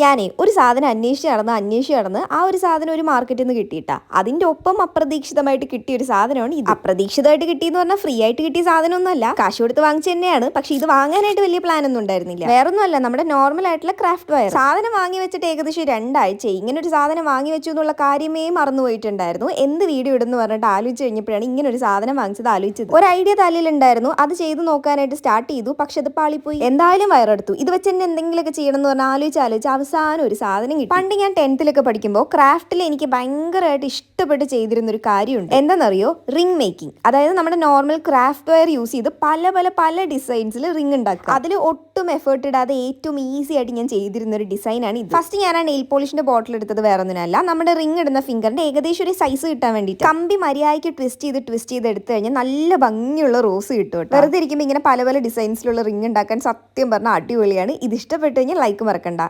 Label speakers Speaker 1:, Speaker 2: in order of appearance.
Speaker 1: ഞാനേ ഒരു സാധനം അന്വേഷിച്ച് നടന്ന് അന്വേഷിച്ച് നടന്ന് ആ ഒരു സാധനം ഒരു മാർക്കറ്റിൽ നിന്ന് കിട്ടിയിട്ടാ. അതിന്റെ ഒപ്പം അപ്രതീക്ഷിതമായിട്ട് കിട്ടിയ ഒരു സാധനമാണ് ഇത്. അപ്രതീക്ഷിതമായിട്ട് കിട്ടിയെന്ന് പറഞ്ഞാൽ ഫ്രീ ആയിട്ട് കിട്ടിയ സാധനമൊന്നുമല്ല. കാശ് കൊടുത്ത് വാങ്ങിച്ചു തന്നെയാണ്. പക്ഷെ ഇത് വാങ്ങാനായിട്ട് വലിയ പ്ലാൻ ഒന്നും ഉണ്ടായിരുന്നില്ല. വേറൊന്നുമല്ല നമ്മുടെ നോർമൽ ആയിട്ടുള്ള ക്രാഫ്റ്റ് വയർ സാധനം വാങ്ങി വെച്ചിട്ട് ഏകദേശം രണ്ടാഴ്ച ഇങ്ങനെ ഒരു സാധനം വാങ്ങി വെച്ചു എന്നുള്ള കാര്യമേ മറന്നുപോയിട്ടുണ്ടായിരുന്നു എന്ത് വീഡിയോ ഇടുന്നു പറഞ്ഞിട്ട് ആലോചിച്ച് കഴിഞ്ഞപ്പോഴാണ് ഇങ്ങനെ ഒരു സാധനം വാങ്ങിച്ചത് ആലോചിച്ചത്. ഒരു ഐഡിയ തലയിലുണ്ടായിരുന്നു. അത് ചെയ്ത് നോക്കാനായിട്ട് സ്റ്റാർട്ട് ചെയ്തു. പക്ഷെ അത് പാളിപ്പോയി. എന്തായാലും വയറെടുത്തു. ഇത് വെച്ച് തന്നെ എന്തെങ്കിലുമൊക്കെ ചെയ്യണം എന്ന് പറഞ്ഞാൽ ആലോചിച്ച് ആലോചിച്ച് അവസാനം ഒരു സാധനം കിട്ടി. പണ്ട് ഞാൻ ടെൻത്തിലൊക്കെ പഠിക്കുമ്പോൾ ക്രാഫ്റ്റിൽ എനിക്ക് ഭയങ്കരമായിട്ട് ഇഷ്ടപ്പെട്ട് ചെയ്തിരുന്ന ഒരു കാര്യമുണ്ട്. എന്താണെന്നറിയോ റിംഗ് മേക്കിംഗ് അതായത് നമ്മുടെ നോർമൽ ക്രാഫ്റ്റ് വെയർ യൂസ് ചെയ്ത് പല പല പല ഡിസൈൻസിൽ റിംഗ് ഉണ്ടാക്കുക. അതിൽ ഒട്ടും എഫേർട്ട് ഇടാതെ ഏറ്റവും ഈസി ആയിട്ട് ഞാൻ ചെയ്തിരുന്ന ഒരു ഡിസൈനാണ് ഇത്. ഫസ്റ്റ് ഞാൻ ആ നെയിൽ പോളിഷിന്റെ ബോട്ടിൽ എടുത്തത് വേറെ ഒന്നിനല്ല. നമ്മുടെ റിംഗ് ഇടുന്ന ഫിംഗറിന്റെ ഏകദേശം ഒരു സൈസ് കിട്ടാൻ വേണ്ടിയിട്ട്. കമ്പി മര്യാദയ്ക്ക് ട്വിസ്റ്റ് ചെയ്ത് ട്വിസ്റ്റ് ചെയ്ത് എടുത്തു കഴിഞ്ഞാൽ നല്ല ഭംഗിയുള്ള റോസ് കിട്ടും വെറുതെ ഇരിക്കുമ്പോൾ ഇങ്ങനെ പല പല ഡിസൈൻസിലുള്ള റിംഗ് ഉണ്ടാക്കാൻ സത്യം പറഞ്ഞാൽ അടിപൊളിയാണ്. ഇത് ഇഷ്ടപ്പെട്ടു കഴിഞ്ഞാൽ ലൈക്ക് മറക്കണ്ട.